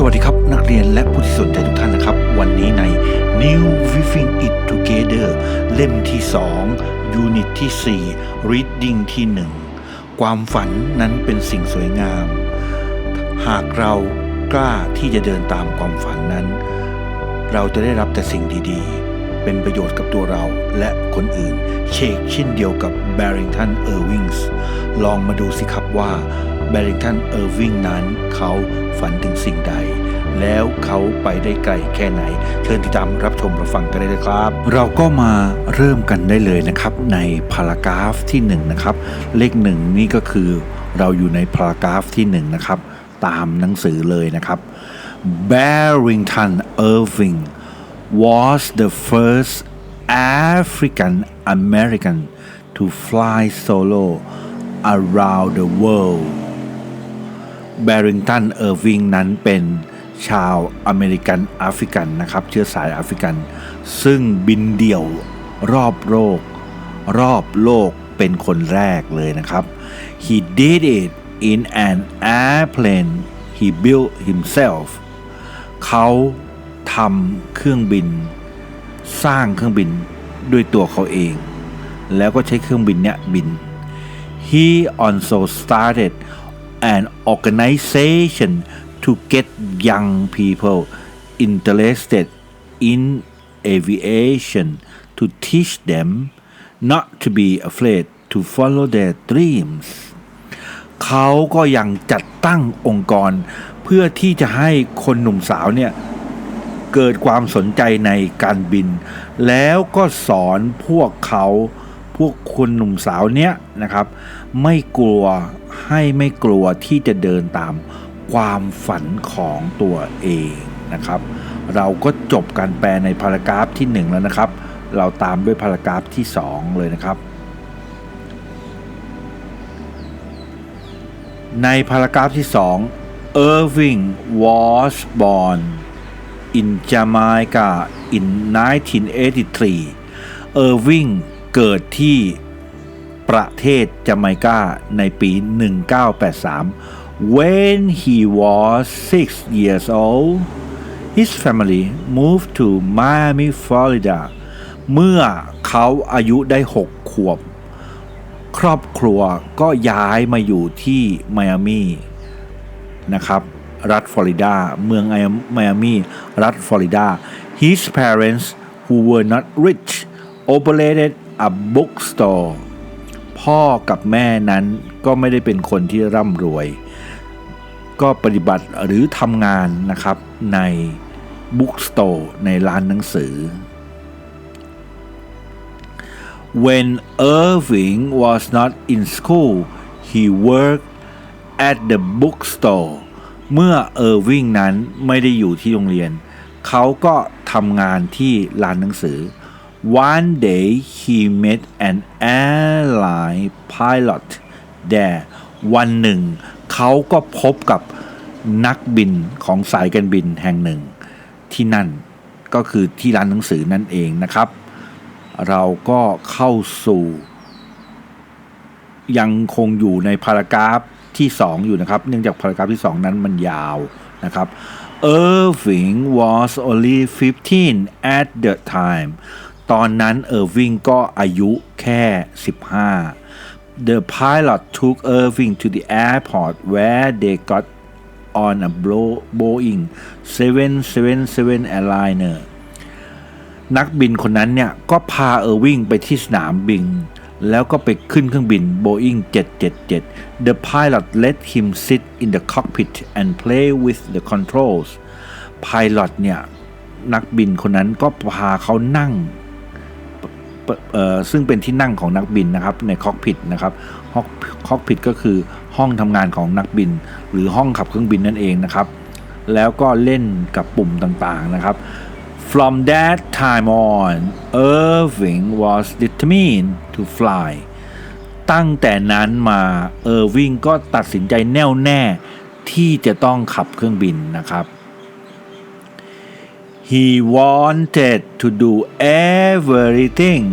สวัสดีครับ นักเรียนและผู้ที่สนใจทุกท่านนะครับ วันนี้ใน New Living It Together เล่มที่2 Unit ที่ 4 Reading ที่ 1 ความฝันนั้นเป็นสิ่งสวยงาม หากเรากล้าที่จะเดินตามความฝันนั้น เราจะได้รับแต่สิ่งดีๆ เป็นประโยชน์กับตัวเราและคนอื่น เชกเช่นเดียวกับ Barrington Irving ลองมาดูสิครับว่า Barrington Irving นั้น เขาฝันถึงสิ่งใด แล้วเขาไปได้ไกลแค่ไหน เชิญติดตามรับชมรับฟังกันได้เลยครับ เราก็มาเริ่มกันได้เลยนะครับ ในพารากราฟที่1นงนะครับเลขหนึ่งนี่ก็คือเราอยู่ในพารากราฟที่1นงนะครับตามหนังสือเลยนะครับ Barrington Irving was the first African American to fly solo around the world Barrington Irving นั้นเป็นชาวอเมริกันแอฟริกันนะครับ เชื้อสายแอฟริกัน ซึ่งบินเดี่ยวรอบโลก รอบโลกเป็นคนแรกเลยนะครับ He did it in an airplane he built himself เขาทำเครื่องบิน สร้างเครื่องบินด้วยตัวเขาเอง แล้วก็ใช้เครื่องบินเนี้ยบิน He also started an organization to get young people interested in aviation to teach them not to be afraid to follow their dreams เขาก็ยังจัดตั้งองค์กร เพื่อที่จะให้คนหนุ่มสาวเนี่ย เกิดความสนใจในการบิน แล้วก็สอนพวกเขาพวกคนหนุ่มสาวเนี้ยนะครับ ไม่กลัว ให้ไม่กลัวที่จะเดินตามความฝันของตัวเองนะครับ เราก็จบการแปลในพารากราฟที่ 1 แล้วนะครับ เราตามด้วยพารากราฟที่ 2 เลยนะครับ ในพารากราฟที่ 2 Irving was born in Jamaica in 1983 Irving เกิดที่ ประเทศจาไมกาในปี 1983 when he was six years old his family moved to Miami Florida เมื่อเขาอายุได้ 6 ขวบ ครอบครัวก็ย้ายมาอยู่ที่ไมอามีนะครับ รัฐฟลอริดา เมืองไมอามี รัฐฟลอริดา his parents who were not rich operated a bookstore พ่อกับแม่นั้นก็ไม่ได้เป็นคนที่ร่ำรวย ก็ปฏิบัติหรือทำงานนะครับในบุ๊กสโตร์ในร้านหนังสือ When Irving was not in school he worked at the bookstore เมื่อเออร์วิงนั้นไม่ได้อยู่ที่โรงเรียน เขาก็ทำงานที่ร้านหนังสือ One day he met an airline pilot there วันหนึ่ง เขาก็พบกับนักบินของสายการบินแห่งหนึ่ง ที่นั่นก็คือที่ร้านหนังสือนั่นเองนะครับ เราก็เข้าสู่ ยังคงอยู่ในพารากราฟที่ 2 อยู่นะครับ เนื่องจากพารากราฟที่ 2 นั้นมันยาวนะครับ Irving was only 15 at the time ตอนนั้นเออร์วิงก็อายุแค่ 15 The pilot took Irving to the airport where they got on a Boeing 777 airliner นักบินคนนั้นเนี่ยก็พาเออร์วิงไปที่สนามบินแล้วก็ไปขึ้นเครื่องบิน Boeing 777 The pilot let him sit in the cockpit and play with the controls Pilot เนี่ยนักบินคนนั้นก็พาเขานั่ง ซึ่งเป็นที่นั่งของนักบินนะครับในคอกพิทนะครับคอกพิทก็คือห้องทำงานของนักบิน หรือห้องขับเครื่องบินนั่นเองนะครับ แล้วก็เล่นกับปุ่มต่างๆนะครับ From that time on Irving was determined to fly ตั้งแต่นั้นมาเออร์วิงก็ตัดสินใจแน่วแน่ที่จะต้องขับเครื่องบินนะครับ He wanted to do everything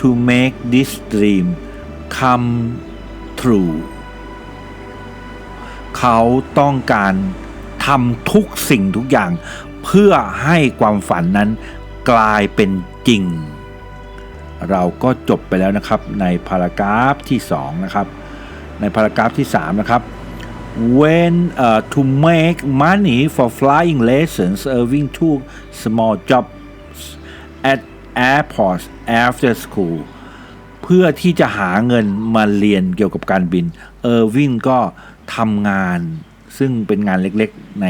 to make this dream come true เขาต้องการทำทุกสิ่งทุกอย่าง เพื่อให้ความฝันนั้นกลายเป็นจริง เราก็จบไปแล้วนะครับในพารากราฟที่ 2 นะครับ ในพารากราฟที่ 3 นะครับ when uh, to make money for flying lessons Irving took small jobs at airports after school เพื่อที่จะหาเงินมาเรียนเกี่ยวกับการบิน เออร์วินก็ทำงานซึ่งเป็นงานเล็กๆใน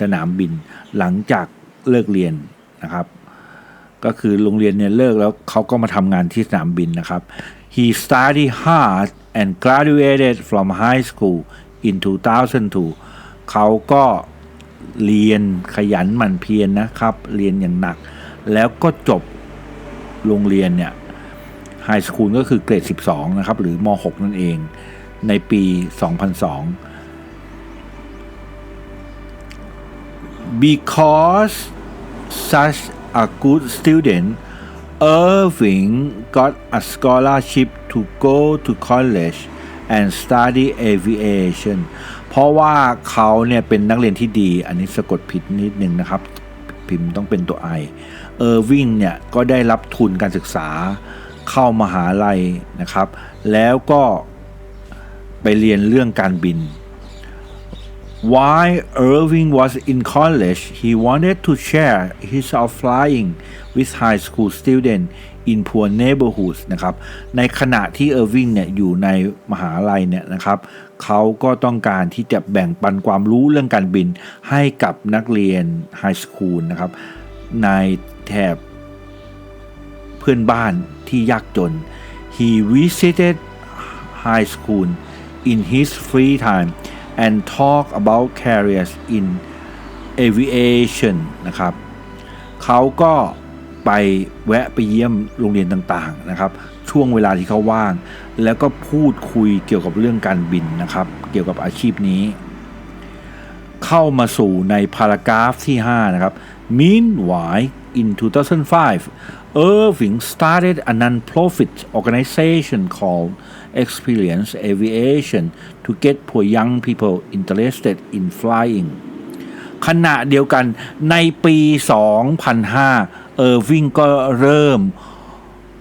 สนามบิน หลังจากเลิกเรียนนะครับ ก็คือโรงเรียนเนี่ยเลิกแล้วเขาก็มาทำงานที่สนามบินนะครับ he studied hard and graduated from high school in 2002 เขาก็เรียนขยันหมั่นเพียรนนะครับ เรียนอย่างหนัก แล้วก็จบโรงเรียนเนี่ยไฮสคูลก็คือเกรด 12 นะครับ หรือม .6 นั่นเองในปี 2002 because such a good student Irving got a scholarship to go to college and study aviation เพราะว่าเขาเนี่ยเป็นนักเรียนที่ดี อันนี้สะกดผิดนิดนึงนะครับ พิมพ์ต้องเป็นตัว I เออร์วิงเนี่ยก็ได้รับทุนการศึกษาเข้ามหาลัยนะครับ แล้วก็ไปเรียนเรื่องการบิน While Irving was in college, he wanted to share his of flying with high school students in poor neighborhoods นะครับ ในขณะที่เออร์วิงเนี่ยอยู่ในมหาลัยเนี่ยนะครับเขาก็ต้องการที่จะแบ่งปันความรู้เรื่องการบินให้กับนักเรียนไฮสคูลนะครับ ในแถบเพื่อนบ้านที่ยากจน he visited high school in his free time and talk about careers in aviation นะครับเขาก็ ไปแวะไปเยี่ยมโรงเรียนต่างๆนะครับ ช่วงเวลาที่เขาว่าง แล้วก็พูดคุยเกี่ยวกับเรื่องการบินนะครับ เกี่ยวกับอาชีพนี้ เข้ามาสู่ในพารากราฟที่ 5 นะครับ Meanwhile in 2005 Irving started a non-profit organization called Experience Aviation to get poor young people interested in flying ขณะเดียวกันในปี 2005 เออร์วิงก็เริ่ม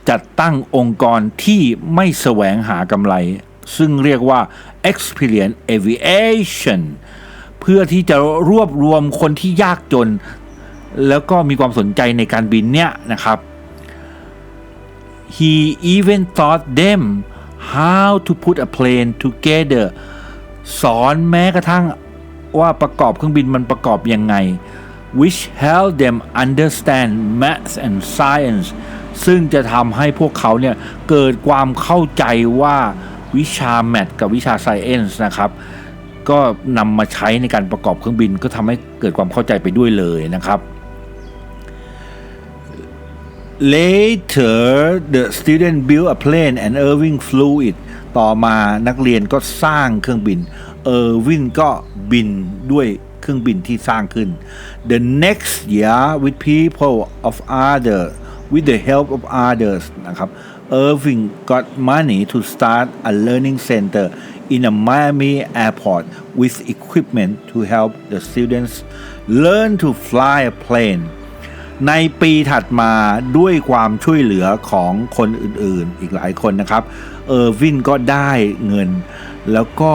จัดตั้งองค์กรที่ไม่แสวงหากำไร ซึ่งเรียกว่า Experience Aviation เพื่อที่จะรวบรวมคนที่ยากจน แล้วก็มีความสนใจในการบินเนี่ยนะครับ he even taught them how to put a plane together สอนแม้กระทั่งว่าประกอบเครื่องบินมันประกอบยังไง which help them understand math and science ซึ่งจะทำให้พวกเขาเนี่ยเกิดความเข้าใจว่าวิชาแมทกับวิชา science นะครับ ก็นำมาใช้ในการประกอบเครื่องบินก็ทำให้เกิดความเข้าใจไปด้วยเลยนะครับ Later the student built a plane and Irving flew it ต่อมานักเรียนก็สร้างเครื่องบิน เออร์วินก็บินด้วย เครื่องบินที่สร้างขึ้น The next year with people of others with the help of others นะครับ Irving got money to start a learning center in a Miami airport with equipment to help the students learn to fly a plane ในปีถัดมาด้วยความช่วยเหลือของคนอื่นๆ อีกหลายคนนะครับ เออร์วินก็ได้เงิน แล้วก็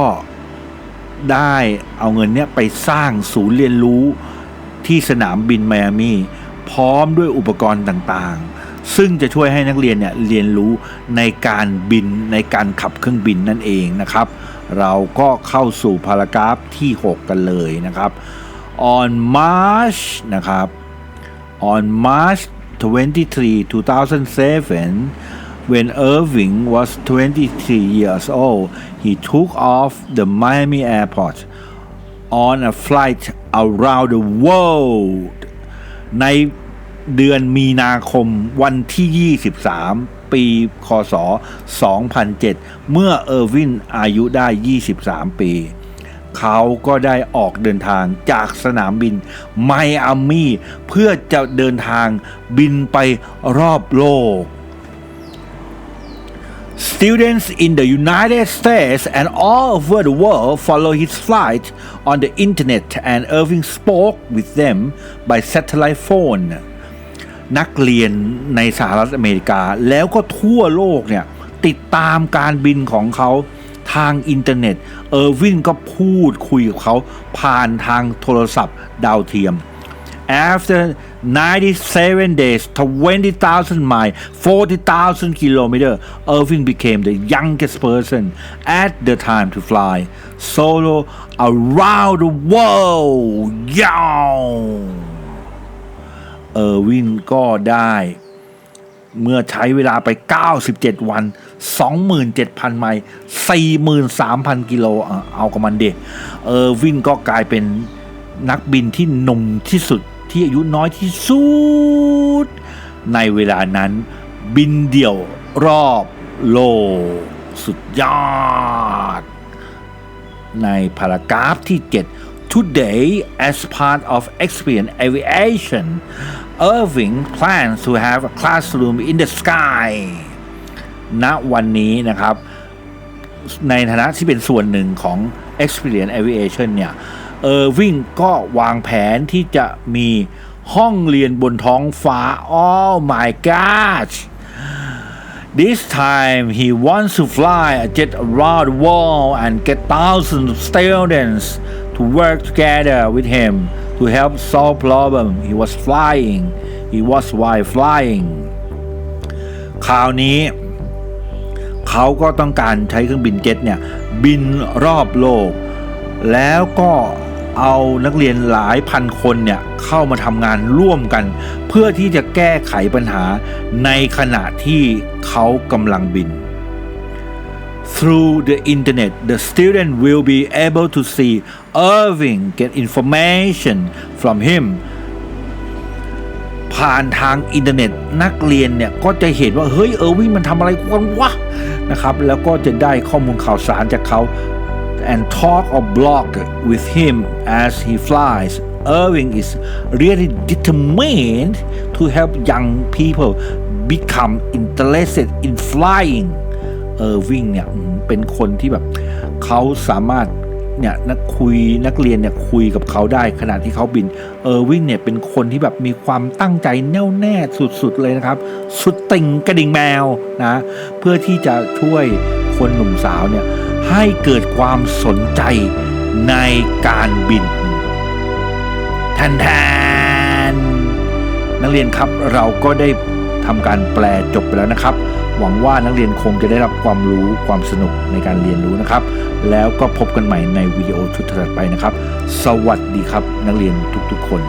ได้เอาเงินเนี้ยไปสร้างศูนย์เรียนรู้ที่สนามบินไมอามีพร้อมด้วยอุปกรณ์ต่างๆ ซึ่งจะช่วยให้นักเรียนเนี่ยเรียนรู้ในการบินในการขับเครื่องบินนั่นเองนะครับ เราก็เข้าสู่พารากราฟที่ 6 กันเลยนะครับ on March นะครับ On March 23, 2007, when Irving was 23 years old, he took off the Miami airport on a flight around the world ในเดือนมีนาคมวันที่ 23 ปีคศ 2007 เมื่อเออร์วินอายุได้ 23 ปี เขาก็ได้ออกเดินทางจากสนามบินไมอามีเพื่อจะเดินทางบินไปรอบโลก Students in the United States and all over the world follow his flight on the internet and Irving spoke with them by satellite phone นักเรียนในสหรัฐอเมริกาแล้วก็ทั่วโลกเนี่ย ติดตามการบินของเขาทางอินเทอร์เน็ต เออร์วินก็พูดคุยกับเขาผ่านทางโทรศัพท์ดาวเทียม After 97 days, 20,000 miles, 40,000 kilometers, Irving became the youngest person at the time to fly solo around the world. Yow! เออร์วินก็ได้ เมื่อใช้เวลาไป 97 วัน 27,000 ไมล์43,000 กิโล เอากับมันเดเออร์วินก็กลายเป็นนักบินที่หนุ่มที่สุด ที่อายุน้อยที่สุด ในเวลานั้น บินเดี่ยวรอบโลกสุดยอด ในพารากราฟที่ 7 Today as part of Experience Aviation Irving plans to have a classroom in the sky ณวันนี้นะครับ ในฐานะที่เป็นส่วนหนึ่งของ Experience Aviation เนี่ย เออร์วิงก็วางแผนที่จะมีห้องเรียนบนท้องฟ้า Oh my gosh This time he wants to fly a jet around the world and get thousands of students to work together with him to help solve problem. He was flying. He was while flying. คราวนี้ เขาก็ต้องการใช้เครื่องบินเจ็ตเนี่ย บินรอบโลก แล้วก็ เอานักเรียนหลายพันคนเนี่ยเข้ามาทำงานร่วมกัน เพื่อที่จะแก้ไขปัญหาในขณะที่เขากำลังบิน Through the internet, the student will be able to see Irving, get information from him ผ่านทางอินเทอร์เน็ตนักเรียนเนี่ยก็จะเห็นว่าเฮ้ยเออร์วิงมันทำอะไรกันวะนะครับแล้วก็จะได้ข้อมูลข่าวสารจากเขา and talk or blog with him as he flies. Irving is really determined to help young people become interested in flying. เออร์วิงเนี่ยเป็นคนที่แบบเขาสามารถเนี่ยนักคุยนักเรียนเนี่ยคุยกับเขาได้ขณะที่เขาบินเออวิ่งเนี่ยเป็นคนที่แบบมีความตั้งใจแน่วแน่สุดๆเลยนะครับ สุดติ่งกระดิ่งแมวนะเพื่อที่จะช่วยคนหนุ่มสาวเนี่ย ให้เกิดความสนใจในการบินแทนทนนักเรียนครับเราก็ได้ทำการแปลจบไปแล้วนะครับ หวังว่านักเรียนคงจะได้รับความรู้ความสนุกในการเรียนรู้นะครับ แล้วก็พบกันใหม่ในวิดีโอชุดถัดไปนะครับ สวัสดีครับนักเรียนทุกๆคน